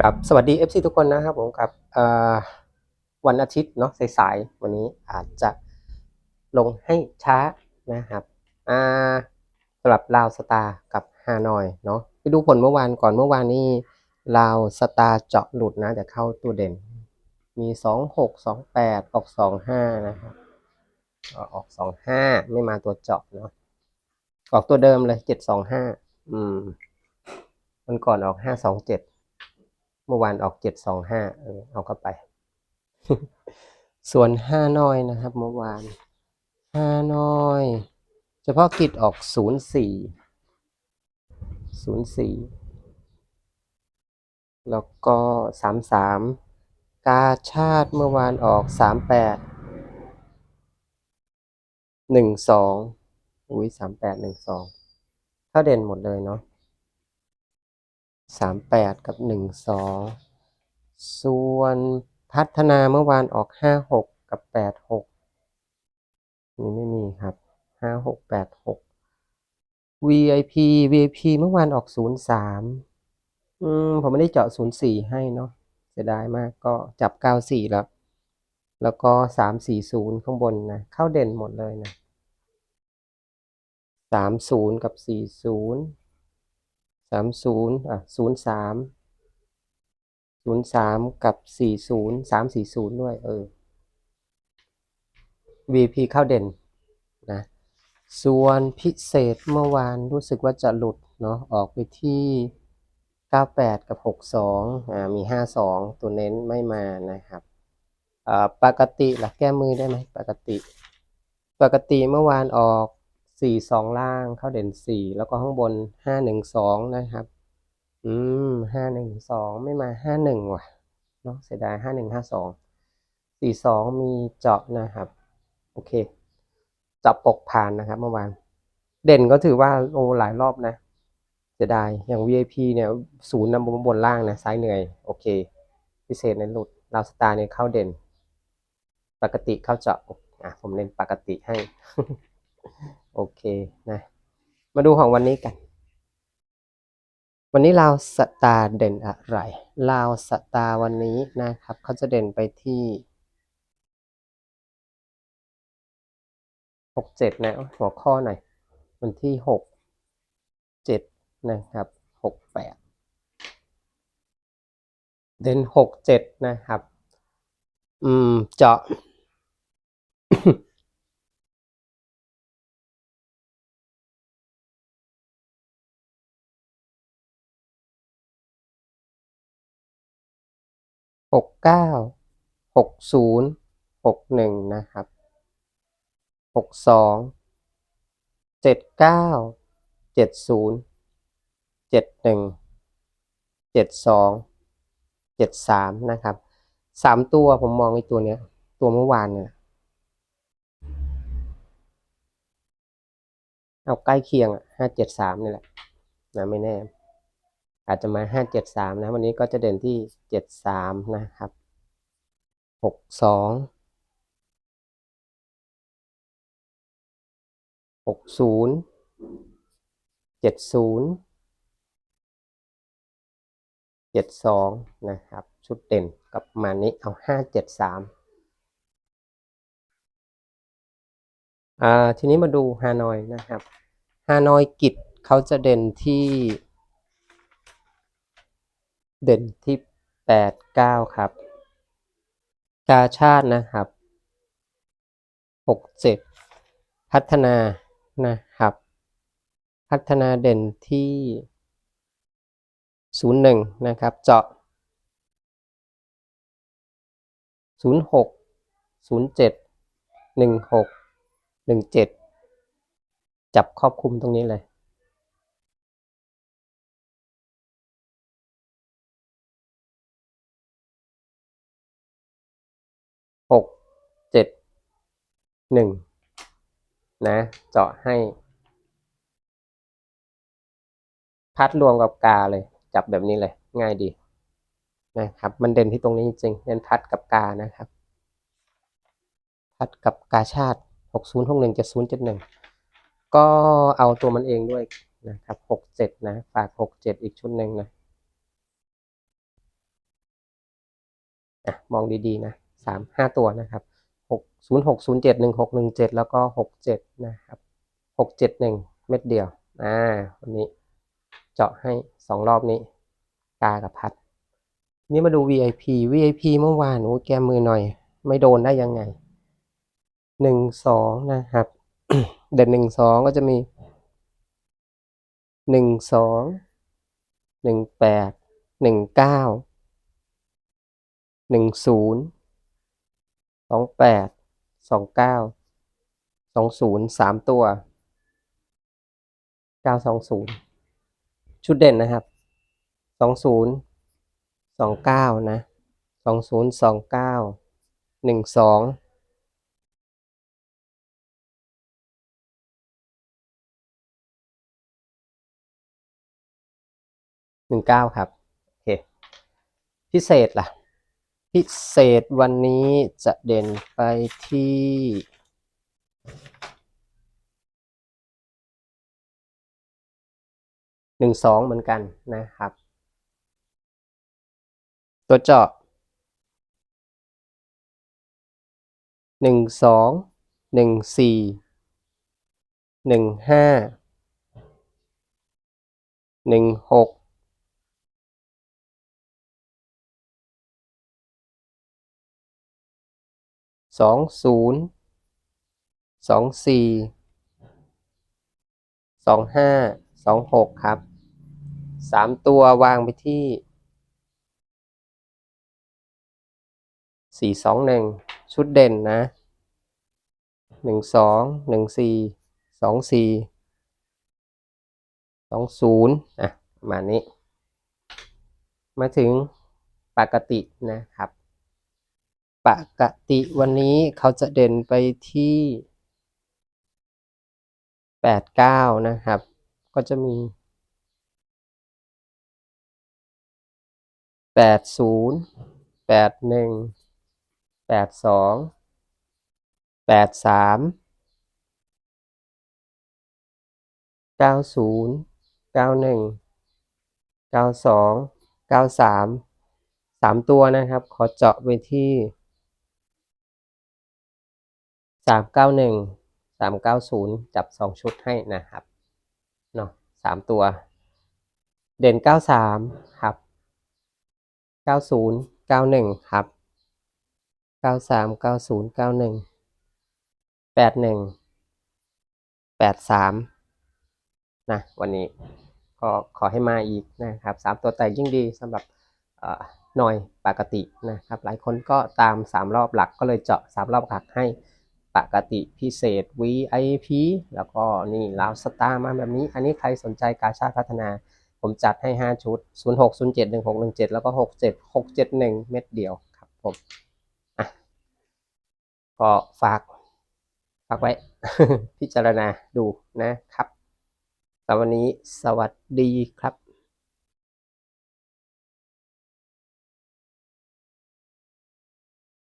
ครับสวัสดี FC ทุกคนนะครับผมครับวันอาทิตย์เนาะสายๆวันนี้อาจจะลงให้ช้านะครับสำหรับลาวสตาร์กับฮานอยเนาะไปดูผลเมื่อวานก่อนเมื่อวานนี้ลาวสตาร์เจาะหลุดนะแต่เข้าตัวเด่น มีสองหกสองแปดออกสองห้านะครับออกสองห้าไม่มาตัวเจาะเนาะออกตัวเดิมเลยเจ็ดสองห้าอืมมันก่อนออกห้าสอง เมื่อวานออกเจ็ดสองห้าเออเอาเข้าไป ส่วนห้าน้อยนะครับ เมื่อวานห้าน้อย เฉพาะกิจออกศูนย์สี่ศูนย์สี่แล้วก็สามสามกาชาติเมื่อวานออกสามแปดหนึ่งสองอุ้ยสามแปดหนึ่งสองถ้าเด่นหมดเลยเนาะ สามแปดกับหนึ่งสองส่วนพัฒนาเมื่อวานออกห้าหกกับแปดหกนี่ไม่มีครับห้าหกแปดหก VIP VIP เมื่อวานออกศูนย์สามอืม ผมไม่ได้เจาะศูนย์สี่ให้เนาะเสียดายมากก็จับเก้าสี่แล้ว แล้วก็สามสี่ศูนย์ข้างบนนะ เข้าเด่นหมดเลยนะสามศูนย์กับสี่ศูนย์ สามศูนย์อะศูนย์สามศูนย์สามกับสี่ศูนย์สามสี่ศูนย์ด้วย เออ VP เข้าเด่นนะ ส่วนพิเศษเมื่อวานรู้สึกว่าจะหลุดเนาะออกไปที่ 98 กับ 62อ่ามี 52 ตัวเน้นไม่มานะครับอ่าปกติล่ะแก้มือได้ไหมปกติ ปกติเมื่อวานออก 42 ล่างเข้าเด่น 4 แล้วก็ข้างบน 512 นะครับ อืม 512 ไม่มา 51 ว่ะ เนาะเสียดาย 5152 42 มีเจาะนะครับ โอเค จับปกผ่านนะครับเมื่อวาน เด่นก็ถือว่าโอ้หลายรอบนะ เสียดาย อย่าง VIP เนี่ยศูนย์นำบนบนล่างนะ ซ้ายเหนื่อย โอเค พิเศษในหลุดลาวสตาร์เนี่ยเข้าเด่น ปกติเข้าเจาะ อะ ผมเล่นปกติให้ โอเคนะ มาดูของวันนี้กัน วันนี้ลาวสตาเด่นอะไรลาวสตาวันนี้นะครับ เขาจะเด่นไปที่หกเจ็ดนะหัวข้อหน่อยวันที่หกเจ็ดนะครับหกแปดเด่นหกเจ็ดนะครับ อืม เจาะ หกเก้าหกศูนย์หกหนึ่งนะครับหกสองเจ็ดเก้าเจ็ดศูนย์เจ็ดหนึ่งเจ็ดสองเจ็ดสามนะครับสามตัวผมมองไอ้ตัวเนี้ย ตัวเมื่อวานเนี่ยเอาใกล้เคียงอะห้าเจ็ดสามนี่แหละนะไม่แน่ อาจจะมาห้าเจ็ดสามนะ วันนี้ก็จะเด่นที่เจ็ดสามนะครับหกสองหกศูนย์เจ็ดศูนย์เจ็ดสองนะครับ ชุดเด่นกับมานี้เอาห้าเจ็ดสามอ่าทีนี้มาดูฮานอยนะครับ ฮานอยกิจเขาจะเด่นที่ เด่นที่แปดเก้าครับ กาชาตินะครับหกเจ็ดพัฒนานะครับ พัฒนาเด่นที่ศูนย์หนึ่งนะครับ เจาะศูนย์หกศูนย์เจ็ดหนึ่งหกหนึ่งเจ็ดจับครอบคลุมตรงนี้เลย หนึ่งนะเจาะให้ พัดรวมกับกาเลย จับแบบนี้เลย ง่ายดีนะครับ มันเด่นที่ตรงนี้จริงเด่นพัดกับกานะครับ พัดกับกาชาติหกศูนย์หกหนึ่งเจ็ดศูนย์เจ็ดหนึ่งก็เอาตัวมันเองด้วยนะครับหกเจ็ดนะ ฝากหกเจ็ดอีกชุดหนึ่งนะอะมองดีๆนะสามห้าตัวนะครับ 6 0 6 0 7 1 6 1 7 แล้วก็ 67 นะครับ 671 เม็ดเดียว อ่า วันนี้เจาะให้ 2 รอบนี้ กากับพัด นี่มาดู VIP VIP เมื่อวานโอ้แกมือหน่อย ไม่โดนได้ยังไง 1 2 นะครับ เด่น 1 2 ก็จะมี 1 2 1 8 1 9 1 0 องแปดสองเก้าสองศูนย์สามตัวเก้าสองศูนย์ชุดเด่นนะครับสองศูนย์สองเก้านะสองศูนย์สองเก้าหนึ่งสองหนึ่งเก้าครับ โอเค พิเศษล่ะ พิเศษวันนี้จะเด่นไปที่ หนึ่งสองเหมือนกันนะครับ ตัวเจาะหนึ่งสองหนึ่งสี่หนึ่งห้าหนึ่งหก สองศูนย์สองสี่สองห้าสองหกครับสามตัววางไปที่สี่สองหนึ่งชุดเด่นนะหนึ่งสองหนึ่งสี่สองสี่สองศูนย์อะประมาณนี้ มาถึงปกตินะครับ ปกติวันนี้เขาจะเด่นไปที่แปดเก้านะครับ ก็จะมีแปดศูนย์แปดหนึ่งแปดสองแปดสามเก้าศูนย์เก้าหนึ่งเก้าสองเก้าสามสามตัวนะครับ ขอเจาะไปที่ สามเก้าหนึ่งสามเก้าศูนย์จับสองชุดให้นะครับเนาะสามตัว เด่นเก้าสามครับเก้าศูนย์เก้าหนึ่งครับเก้าสามเก้าศูนย์เก้าหนึ่งแปดหนึ่งแปดสามนะวันนี้ก็ขอให้มาอีกนะครับสามตัวแต่ยิ่งดีสำหรับหน่อยปกตินะครับ หลายคนก็ตามสามรอบหลักก็เลยเจาะสามรอบหลักให้ ปกติพิเศษ VIP แล้วก็นี่ลาวสตาร์มาแบบนี้ อันนี้ใครสนใจกาชาติพัฒนา ผมจัดให้ 5 ชุด 06 07 16 17 แล้วก็ 67 671 เม็ดเดียวครับผมอะก็ฝาก ฝากไว้ พิจารณาดูนะครับสำหรับวันนี้สวัสดีครับ